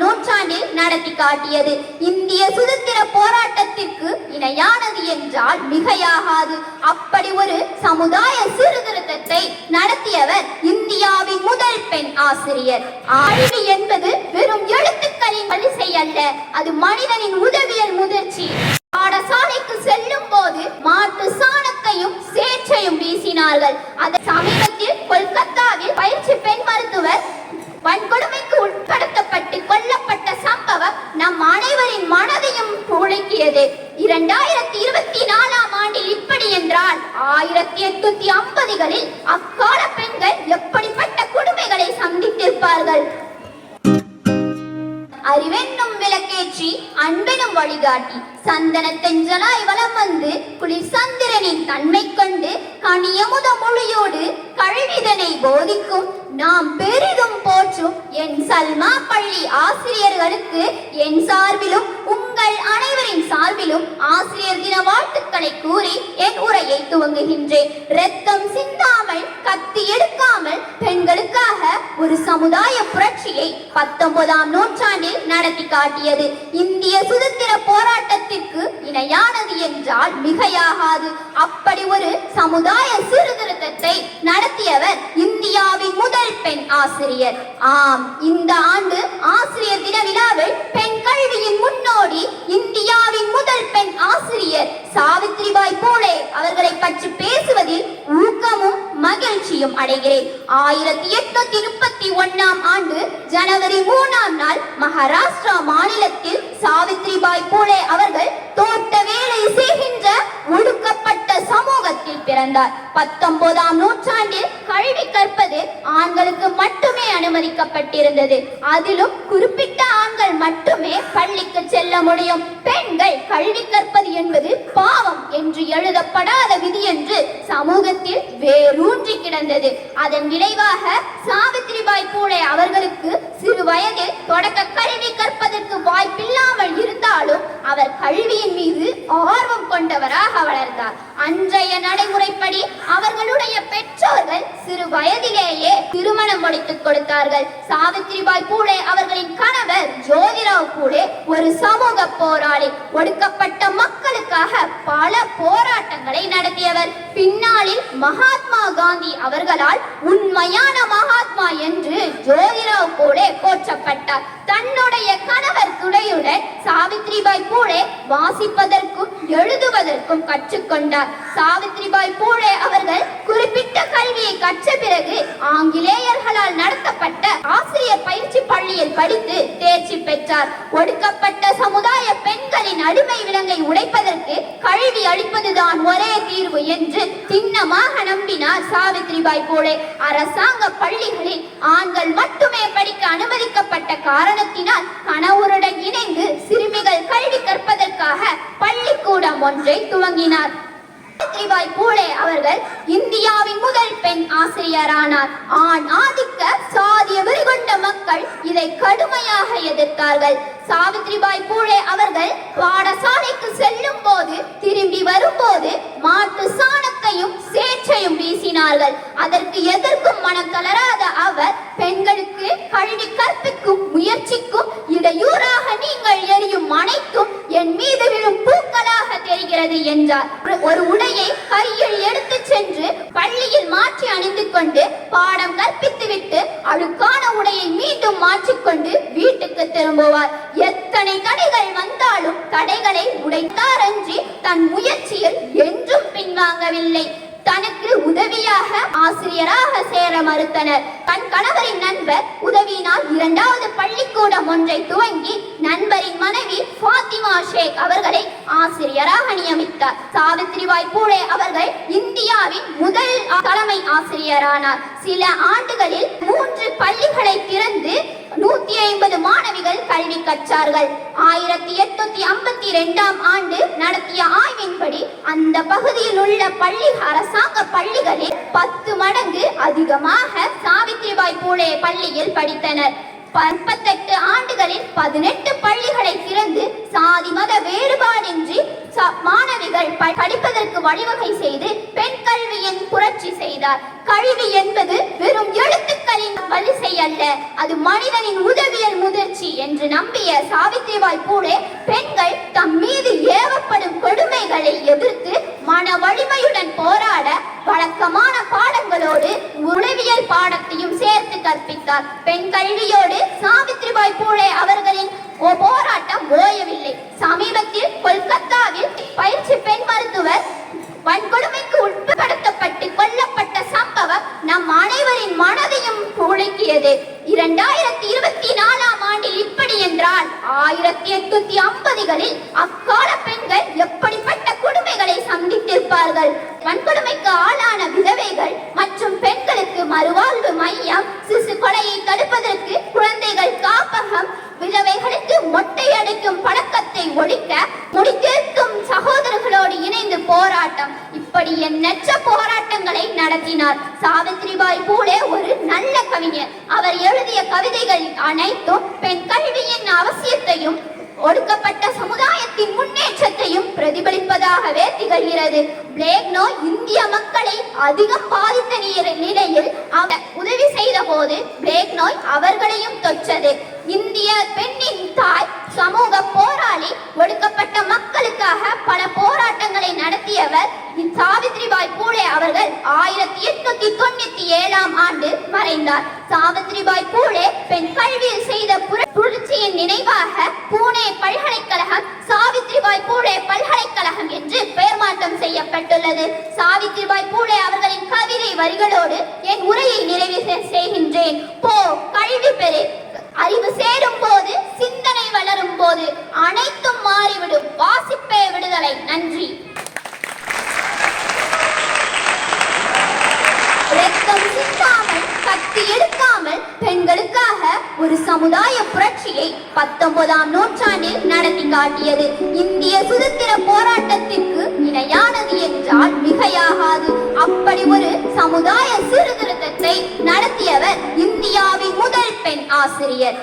நூற்றாண்டில் நடத்தி காட்டியது. இந்திய சுதந்திர போராட்டத்திற்கு இணையானது என்றால் மிகையாகாது. அப்படி ஒரு சமுதாய சீர்திருத்தத்தை நடத்தியவர் இந்தியாவின் முதல் பெண் ஆசிரியர். ஆய்வு என்பது வெறும் எழுத்துக்களின் வரிசை அல்ல அது மனிதனின் உதவியல் முதிர்ச்சி. பாடசாலைக்கு செல்லும் போது மாட்டு சாணத்தையும் சேற்றையும் வீசினார்கள். அதன் சமீபத்தில் கொல்கத்தாவில் பயிற்சி பெண் மருத்துவர் வன்கொடு இரண்டாயிரத்தி இருபத்தி நாலாம் ஆண்டில் இப்படி என்றால் ஆயிரத்தி எட்நூத்தி ஐம்பதுகளில் அக்கால பெண்கள் எப்படிப்பட்ட கொடுமைகளை சந்தித்திருப்பார்கள்? அறிவென்னும் விளக்கேற்றி அன்பெனும் வழிகாட்டி. சந்தன தெஞ்சலாய் வலம் வந்து குளிர் சந்திரனின் தன்மை கண்டு கனியமுத மொழியோடு கல்விதனை போதிக்கும். நாம் பெரிதும் போற்றும் என் சல்மா பள்ளி ஆசிரியர்களுக்கு என் சார்பிலும் உங்கள் அனைவரின் சார்பிலும் ஆசிரியர் தின வாழ்த்துக்களை கூறி என் உரையை துவங்குகின்றேன். ரத்தம் சிந்தாமல் கத்தி ஒரு சமுதாய புரட்சியை பத்தொன்பதாம் நூற்றாண்டில் நடத்தி காட்டியது. இந்திய சுதந்திர போராட்டத்திற்கு இணையானது என்றால் மிகையாகாது. அப்படி ஒரு சமுதாய சீர்திருத்தத்தை நடத்தியவர் இந்தியாவின் முதல் பெண் ஆசிரியர். ஆம் இந்த ஆண்டு ஆசிரியர் தின விழாவில் பெண் கல்வியின் முன்னோடி இந்தியாவின் முதல் பெண் ஆசிரியர் சாவித்ரிபாய் பூலே அவர்களை பற்றி பேசுவது மகிழ்ச்சியும் அடைகிறேன். ஆயிரத்தி எட்நூத்தி முப்பத்தி ஒன்னாம் ஆண்டு ஜனவரி மூணாம் நாள் மகாராஷ்டிரா மாநிலத்தில் சாவித்ரிபாய் பூலே அவர்கள் தோட்ட வேலை செய்கின்ற ஒடுக்கப்பட்ட சமூகத்தில் பிறந்தார். பத்தொன்பதாம் நூற்றாண்டில் கல்வி கற்பது ஆண்களுக்கு மட்டுமே அனுமதிக்கப்பட்டிருந்தது. அதிலும் குறிப்பிட்ட ஆண்கள் மட்டுமே பள்ளிக்கு செல்ல முடியும். பெண்கள் கல்வி கற்பது என்பது பாவம் என்று எழுதப்படாத விதி என்று சமூகத்தில் வேரூன்றி கிடந்தது. அதன் விளைவாக சாவித்ரிபாய் பூலே அவர்களுக்கு சிறு வயதில் தொடக்க கல்வி கற்பதற்கு வாய்ப்பில்லாமல் இருந்தாலும் அவர் கல்வியின் மீது ஆர்வம் கொண்டவராக வளர்ந்தார். அன்றைய நடைமுறைப்படி அவர்களுடைய பெற்றோர்கள் சிறு வயதிலேயே திருமணம் முடித்துக் கொடுத்தார்கள். சாவித்ரிபாய் பூலே அவர்களின் கணவர் ஜோதிராவ் பூலே ஒரு சமூக போராளி. ஒடுக்கப்பட்ட மக்களுக்காக பல போராட்டங்களை நடத்தியவர். பின்னாளில் மகாத்மா காந்தி அவர்களால் உண்மையான மகாத்மா என்று ஜோதிராவ் பூலே போற்றப்பட்டார். தன்னுடைய கணவர் துணையுடன் சாவித்ரிபாய் பூலே வாசிப்பதற்கும் எழுதுவதற்கும் கற்றுக்கொண்டார். சாவித்ரிபாய் பூலே அவர்கள் குறிப்பிட்ட கல்வியை கற்ற பிறகு ஆங்கிலேயர்களால் நடத்தப்பட்ட ஆசிரியர் பயிற்சி பள்ளியில் படித்து தேர்ச்சி பெற்றார். ஒடுக்கப்பட்ட சமுதாய நடுமை அடிமை விலங்கை உடைப்பதற்கு கல்வி அளிப்பதுதான் ஒரே தீர்வு என்று திண்ணமாக நம்பினார் சாவித்ரிபாய் போலே. அரசாங்க பள்ளிகளில் ஆண்கள் மட்டுமே படிக்க அனுமதிக்கப்பட்ட காரணத்தினால் கணவருடன் இணைந்து சிறுமிகள் கல்வி கற்பதற்காக பள்ளிக்கூடம் ஒன்றை துவங்கினார். சாவித்ரிபாய் பூலே அவர்கள் இந்தியாவின் முதல் பெண் ஆசிரியரானார். ஆண் ஆதிக்க சாதிய வெறிகொண்ட மக்கள் இதை கடுமையாக எதிர்த்தார்கள். சாவித்ரிபாய் பூலே அவர்கள் பாடசாலைக்கு செல்லும் போது திரும்பி வரும்போது மாட்டு சாணத்தையும் சேற்றையும் வீசினார்கள். அதற்கு எதற்கும் மனம் தளராத அவர் பெண்களுக்கு கல்வி கற்பிக்கும் முயற்சிக்கும் இடையூறாக நீங்கள் எரியும் அனைத்தும் என் மீது விழும் பூக்களாக தெரிகிறது என்றார். ஒரு உடையை கையில் எடுத்து சென்று பள்ளியில் மாற்றி அணிந்து கொண்டு பாடம் கற்பித்துவிட்டு அழுக்கான உடையை மீண்டும் மாற்றிக்கொண்டு வீட்டுக்கு திரும்புவார். எத்தனை தடைகள் வந்தாலும் தடைகளை உடைத்தாரன்றி தன் முயற்சியில் என்றும் பின்வாங்கவில்லை. தனக்கு உதவியாக ஆசிரியராக சேர மறுத்தனர். தன் கணவரின் நண்பர் உதவியினால் இரண்டாவது பள்ளிக்கூடம் ஒன்றை துவங்கி நண்பரின் மனைவி ஃபாத்திமா ஷேக் அவர்களை ஆசிரியராக நியமித்தார். சாவித்ரிபாய் பூலே அவர்கள் இந்தியாவின் முதல் தலைமை ஆசிரியரானார். சில ஆண்டுகளில் மூன்று பள்ளிகளை திறந்து நூத்தி ஐம்பது மாணவிகள் கல்வி ஆயிரத்தி எட்நூத்தி ஐம்பத்தி இரண்டாம் ஆண்டு நடத்திய ஆய்வின்படி அந்த பகுதியில் உள்ள பள்ளி அரசாங்க பள்ளிகளில் பத்து மடங்கு அதிகமாக சாவித்ரிபாய் பூலே பள்ளியில் படித்தனர். பத்தெட்டு ஆண்டுகளில் பதினெட்டு பள்ளிகளை திறந்து சாதி மத வேறுபாடின்றி மாணவிகள் படிப்பதற்கு வழிவகை செய்து பெண் கல்வியின் புரட்சி செய்தார். கல்வி என்பது வெறும் எழுத்து எழுத்துக்களின் வலிசை அல்ல அது மனிதனின் உதவியல் முதிர்ச்சி என்று நம்பிய சாவித்திரிபாய் பூலே பெண்கள் தம் மீது ஏவப்படும் கொடுமைகளை எதிர்த்து மன வலிமையுடன் போராட வழக்கமான பாடங்களோடு உளவியல் பாடத்தையும் சேர்த்து கற்பித்தார். பெண் கல்வியோடு சாவித்ரிபாய் பூலே அவர்களின் போராட்டம் ஓயவில்லை. சமீபத்தில் கொல்கத்தாவில் பயிற்சி பெண் மருத்துவர் வன்கொடுமைக்கு உட்படுத்த கொல்லப்பட்ட சம்பவம் நம் அனைவரின் மனதையும் உலுக்கியது இரண்டாயிரத்தி இருபத்தி நாலாம் ஆண்டில் இப்படி என்றால் ஆயிரத்தி எட்நூத்தி ஐம்பதுகளில் அக்கால பெண்கள் எப்படிப்பட்ட கொடுமைகளை சந்தித்திருப்பார்கள் வன்கொடுமைக்கு ஆளான விதவைகள் மற்றும் பெண்களுக்கு மறுவாழ்வு மையம் சிசு கொலையை தடுப்பதற்கு குழந்தைகள் காப்பகம் விதவைகளுக்கு மொட்டை அடிக்கும் பழக்கத்தை ஒழிக்க முடித்திருக்கும் சகோதரர்களோடு இணைந்து போராட்டம். இப்படி எண்ணற்ற போராட்டங்களை நடத்தினார். சாவித்ரிபாய் பூலே ஒரு நல்ல கவிஞர். அவர் எழுதிய கவிதைகள் அனைத்தும் பெண் கல்வியின் அவசியத்தையும் ஒடுக்கப்பட்ட சமுதாயத்தின் முன்னேற்றத்தையும் பிரதிபலிப்பதாகவே திகழ்கிறது பிளேக்னோ இந்திய மக்களை அதிகம் பாதித்த நிலையில் அவர் உதவி செய்த போது பிளேக் நோய் அவர்களையும் தொற்றது. இந்திய பெண்ணின் தாய் சமூக போராளி ஒடுக்கப்பட்ட மக்களுக்காக பல போராட்டங்களை நடத்தியவர் சாவித்ரிபாய் பூலே அவர்கள் ஆயிரத்தி எட்நூத்தி தொண்ணூத்தி ஏழாம் ஆண்டு மறைந்தார். சாவித்ரிபாய் பூலே பெண் கல்வியில் செய்த புர- புரட்சியின் நினைவாக பூனே பல்கலைக்கழகம் சாவித்ரிபாய் பூலே பல்கலைக்கழகம் என்று பெயர் மாற்றம் செய்யப்பட்டுள்ளது. சாவித்ரிபாய் பூலே அவர்களின் கவிதை வரிகளோடு என் உரையை நிறைவு செ- செய்கின்றேன். போ கல்வி பெறு அறிவு சேரும் போது சிந்தனை வளரும் போது அனைத்து மாறிவிடும் வாசிப்பே விடுதலை நன்றி ரத்தம் சிந்தாமல் கத்தி எடுக்காமல் பெண்களுக்காக ஒரு சமுதாய புரட்சியை பத்தொன்பதாம் நூற்றாண்டில் நடத்தி காட்டியது. இந்திய சுதந்திர போராட்டத்திற்கு இணையானது என்றால் மிகையாகாது. அப்படி ஒரு சமுதாய சீர்திருத்தத்தை நடத்தியவர் இந்தியாவின் முதல் பெண் ஆசிரியர்.